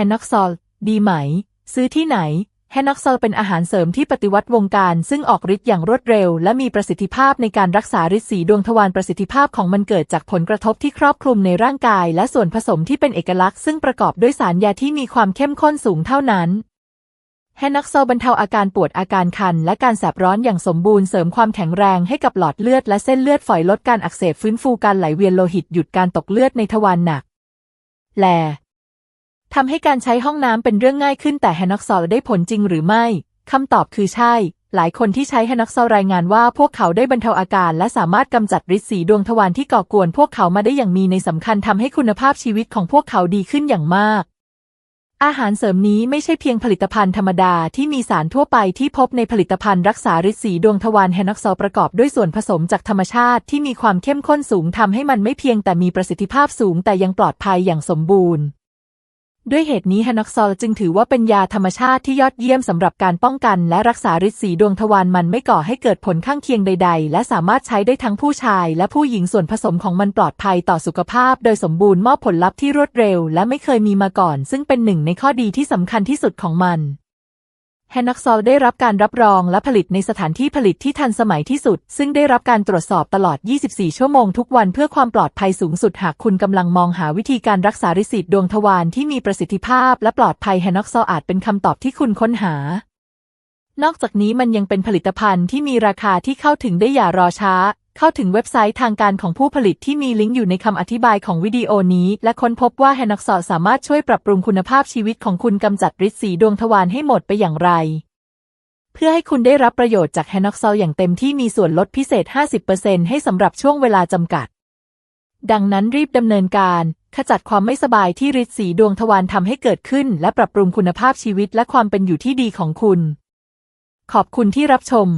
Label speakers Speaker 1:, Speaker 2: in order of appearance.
Speaker 1: ฮนอกซอล ดีไหม ซื้อที่ไหน แฮนอกซอลเป็นอาหารเสริมที่ปฏิวัติวงการ ซึ่งออกฤทธิ์อย่างรวดเร็ว และมีประสิทธิภาพในการรักษาฤทธิ์สีดวงทวารประสิทธิภาพของมันเกิดจากผลกระทบที่ครอบคลุมในร่างกาย และส่วนผสมที่เป็นเอกลักษณ์ซึ่งประกอบด้วยสารยาที่มีความเข้มข้นสูงเท่านั้นแฮนนักโซลบรรเทาอาการปวดอาการคัน และการแสบร้อนอย่างสมบูรณ์เสริมความแข็งแรงให้กับหลอดเลือดและเส้นเลือดฝอยลดการอักเสบฟื้นฟูการไหลเวียนโลหิตหยุดการตกเลือดในทวารหนัก แล ทำให้การใช้ห้องน้ำเป็นเรื่องง่ายขึ้นแต่แฮนนักโซลได้ผลจริงหรือไม่คำตอบคือใช่ หลายคนที่ใช้แฮนนักโซลรายงานว่าพวกเขาได้บรรเทาอาการและสามารถกำจัดฤทธิ์สีดวงทวารที่ก่อกวนพวกเขามาได้อย่างมีในสำคัญทำให้คุณภาพชีวิตของพวกเขาดีขึ้นอย่างมากอาหารเสริมนี้ไม่ใช่เพียงผลิตภัณฑ์ธรรมดาที่มีสารทั่วไปที่พบในผลิตภัณฑ์รักษาฤทธิ์สีดวงทวารแฮนนักโซลประกอบด้วยส่วนผสมจากธรรมชาติที่มีความเข้มข้นสูงทำให้มันไม่เพียงแต่มีประสิทธิภาพสูงแต่ยังปลอดภัยอย่างสมบูรณ์ ด้วยเหตุนี้ฮานอกซอลจึงถือว่าเป็นยาธรรมชาติที่ยอดเยี่ยมสำหรับการป้องกันและรักษาฤทธิ์สีดวงทวารมันไม่ก่อให้เกิดผลข้างเคียงใด ๆ และสามารถใช้ได้ทั้งผู้ชายและผู้หญิงส่วนผสมของมันปลอดภัยต่อสุขภาพ โดยสมบูรณ์มอบผลลัพธ์ที่รวดเร็ว และไม่เคยมีมาก่อน ซึ่งเป็นหนึ่งในข้อดีที่สำคัญที่สุดของมัน แฮนักซอลได้รับการรับรองและผลิตในสถานที่ผลิตที่ทันสมัยที่สุด ซึ่งได้รับการตรวจสอบตลอด 24 ชั่วโมงทุกวันเพื่อความปลอดภัยสูงสุดหากคุณกำลังมองหาวิธีการรักษาริสิตดวงทวารที่มีประสิทธิภาพและปลอดภัยแฮนนักซอลอาจเป็นคำตอบที่คุณค้นหา นอกจากนี้มันยังเป็นผลิตภัณฑ์ที่มีราคาที่เข้าถึงได้อย่ารอช้า เข้าถึงเว็บไซต์ทางการของผู้ผลิตที่มีลิงก์อยู่ในคำอธิบายของวิดีโอนี้ และค้นพบว่าแฮนนักซอสามารถช่วยปรับปรุงคุณภาพชีวิตของคุณกำจัดฤทธิ์สีดวงทวารให้หมดไปอย่างไรเพื่อให้คุณได้รับประโยชน์จากแฮนอกซอลอย่างเต็มที่มีส่วนลดพิเศษ 50%ให้สำหรับช่วงเวลาจำกัด ดังนั้นรีบดำเนินการ ขจัดความไม่สบายที่ฤทธิ์สีดวงทวารทำให้เกิดขึ้น และปรับปรุงคุณภาพชีวิตและความเป็นอยู่ที่ดีของคุณ ขอบคุณที่รับชม